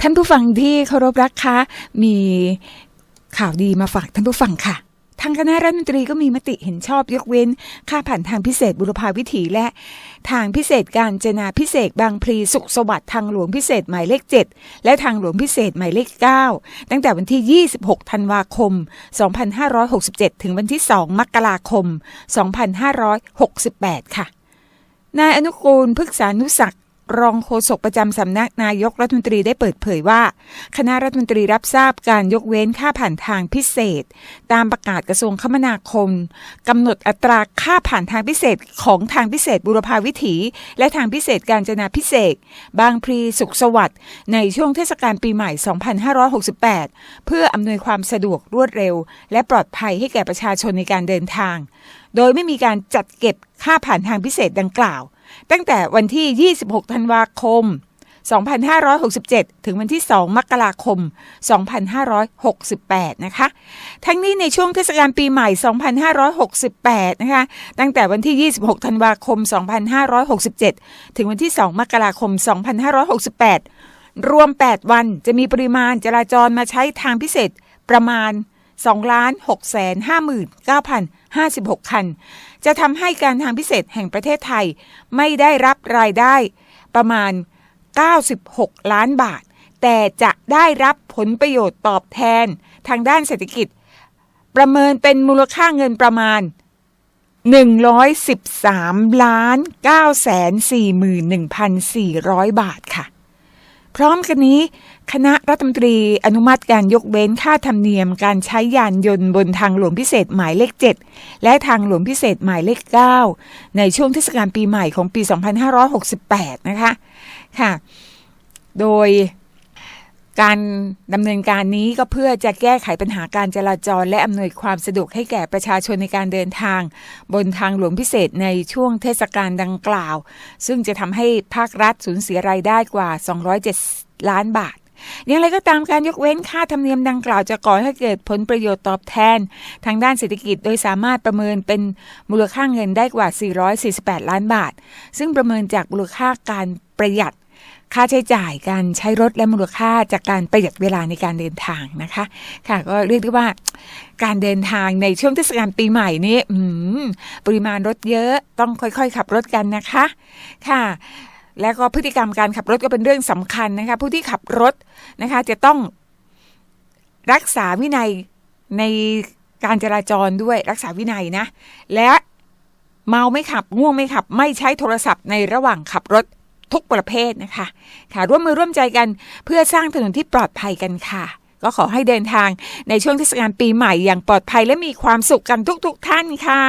ท่านผู้ฟังที่เคารพรักคะ มีข่าวดีมาฝากท่านผู้ฟังค่ะ ทางคณะรัฐมนตรีก็มีมติเห็นชอบยกเว้น ค่าผ่านทางพิเศษบุรพาวิถีและ ทางพิเศษการจนาพิเศษบางพลีสุขสวัสดิ์ทางหลวงพิเศษหมายเลข 7 และทางหลวงพิเศษหมายเลข 9 ตั้งแต่วันที่ 26 ธันวาคม 2567 ถึงวันที่ 2 มกราคม 2568 ค่ะนายอนุกูลพฤกษานุศักด รองโฆษกประจำสำนักนายกรัฐมนตรีได้เปิดเผยว่า คณะรัฐมนตรีรับทราบการยกเว้นค่าผ่านทางพิเศษ ตามประกาศกระทรวงคมนาคมกำหนดอัตราค่าผ่านทางพิเศษของทางพิเศษบุรพาวิถี และทางพิเศษการจนาพิเศษ บางพลีสุขสวัสดิ์ในช่วงเทศกาลปีใหม่ 2568 เพื่ออำนวยความสะดวกรวดเร็ว และปลอดภัยให้แก่ประชาชนในการเดินทาง โดยไม่มีการจัดเก็บค่าผ่านทางพิเศษดังกล่าว ตั้งแต่วันที่ 26 ธันวาคม 2567 ถึงวันที่ 2 มกราคม 2568 นะคะ ทั้งนี้ในช่วงเทศกาลปีใหม่ 2568 นะคะ ตั้งแต่วันที่ 26 ธันวาคม 2567 ถึงวันที่ 2 มกราคม 2568 รวม 8 วันจะมีปริมาณจราจรมาใช้ทางพิเศษประมาณ2ล้าน6แส 56 คัน จะทำให้การทางพิเศษแห่งประเทศไทย ไม่ได้รับรายได้ประมาณ 96 ล้านบาท แต่จะได้รับผลประโยชน์ตอบแทนทางด้านเศรษฐกิจ ประเมินเป็นมูลค่าเงินประมาณ 113ล้าน9 4 1 4 0 0 บาทค่ะ พร้อมกันนี้คณะรัฐมนตรีอนุมัติการยกเว้นค่าธรรมเนียมการใช้ยานยนต์บนทางหลวงพิเศษหมายเลข 7 และทางหลวงพิเศษหมายเลข 9 ในช่วงเทศกาลปีใหม่ของปี 2568 นะคะ ค่ะ โดย การดำเนินการนี้ก็เพื่อจะแก้ไขปัญหาการจราจร และอำนวยความสะดวกให้แก่ประชาชนในการเดินทาง บนทางหลวงพิเศษในช่วงเทศกาลดังกล่าว ซึ่งจะทำให้ภาครัฐสูญเสียรายได้กว่า 207 ล้านบาทอย่างไรก็ตามการยกเว้นค่าธรรมเนียมดังกล่าวจะก่อให้เกิดผลประโยชน์ตอบแทน ทางด้านเศรษฐกิจโดยสามารถประเมินเป็นมูลค่าเงินได้กว่า 448 ล้านบาท ซึ่งประเมินจากมูลค่าการประหยัด ค่าใช้จ่ายการใช้รถและมูลค่าจากการประหยัดเวลาในการเดินทางนะคะ ค่ะ ก็เรียกได้ว่าการเดินทางในช่วงเทศกาลปีใหม่นี้อืปริมาณรถเยอะต้องค่อยๆ ขับรถกันนะคะ ค่ะแล้วก็พฤติกรรมการขับรถก็เป็นเรื่องสำคัญนะคะ ผู้ที่ขับรถนะคะ จะต้องรักษาวินัยในการจราจรด้วยรักษาวินัยนะ และเมาไม่ขับง่วงไม่ขับ ไม่ใช้โทรศัพท์ในระหว่างขับรถ ทุกประเภทนะคะ ค่ะร่วมมือร่วมใจกันเพื่อสร้างถนนที่ปลอดภัยกันค่ะ ก็ขอให้เดินทางในช่วงเทศกาลปีใหม่อย่างปลอดภัยและมีความสุขกันทุกๆทท่านค่ะ